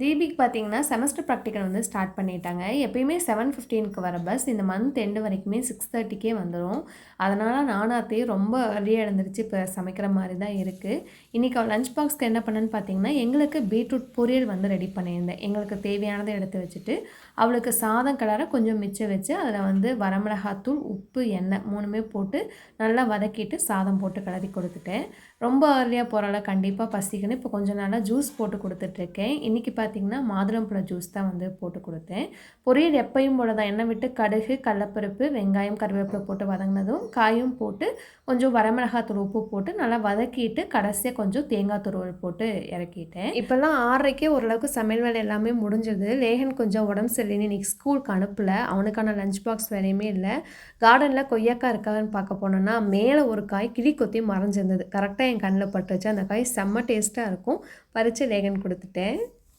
தீபிக் பார்த்தீங்கன்னா semester practical வந்து start பண்ணிட்டாங்க. எப்பயுமே செவன் ஃபிஃப்டீனுக்கு வர பஸ் இந்த மந்த் எண்டு வரைக்குமே சிக்ஸ் தேர்ட்டிக்கே வந்துடும் அதனால் நானாத்தையும் ரொம்ப அர்லியாக எழுந்திரிச்சு இப்போ சமைக்கிற மாதிரி தான் இருக்குது இன்றைக்கி அவள் லஞ்ச் பாக்ஸ்க்கு என்ன பண்ணேன்னு பார்த்தீங்கன்னா எங்களுக்கு பீட்ரூட் பொரியல் வந்து ரெடி பண்ணியிருந்தேன். எங்களுக்கு தேவையானதை எடுத்து வச்சுட்டு அவளுக்கு சாதம் கலர கொஞ்சம் மிச்சம் வச்சு அதில் வந்து வரமிளகாத்தூள் உப்பு எண்ணெய் மூணுமே போட்டு நல்லா வதக்கிட்டு சாதம் போட்டு கிளறி கொடுத்துட்டேன். ரொம்ப அர்லியாக போகிறால கண்டிப்பாக பசிக்குன்னு இப்போ கொஞ்சம் நாளாக ஜூஸ் போட்டு கொடுத்துட்ருக்கேன் இன்றைக்கி பார்த்திங்கன்னா மாதுளம்பழம் ஜூஸ் தான் வந்து போட்டு கொடுத்தேன். பொரியல் எப்பையும் போல தான் எண்ணெய் விட்டு கடுகு கடலப்பருப்பு வெங்காயம் கருவேப்பிலை போட்டு வதங்கினதும் காயும் போட்டு கொஞ்சம் வரமிளகாத்தூள் உப்பு போட்டு நல்லா வதக்கிட்டு கடைசியாக கொஞ்சம் தேங்காய் துருவல் போட்டு இறக்கிட்டேன். இப்போல்லாம் ஆறரைக்கே ஓரளவுக்கு சமையல் வேலை எல்லாமே முடிஞ்சது. லேகன் கொஞ்சம் உடம்பு சரியில்லைன்னு இன்றைக்கி ஸ்கூலுக்கு அனுப்பலை. அவனுக்கான லஞ்ச் பாக்ஸ் வேலையுமே இல்லை. கார்டனில் கொய்யாக்காய் இருக்கான்னு பார்க்க போனோன்னா மேலே ஒரு காய் கிளி கொத்தி மறைஞ்சிருந்தது. கரெக்டாக என் கண்ணில் பட்டுச்சு அந்த காய் செம்ம டேஸ்ட்டாக இருக்கும். பறித்து லேகன் கொடுத்துட்டேன்.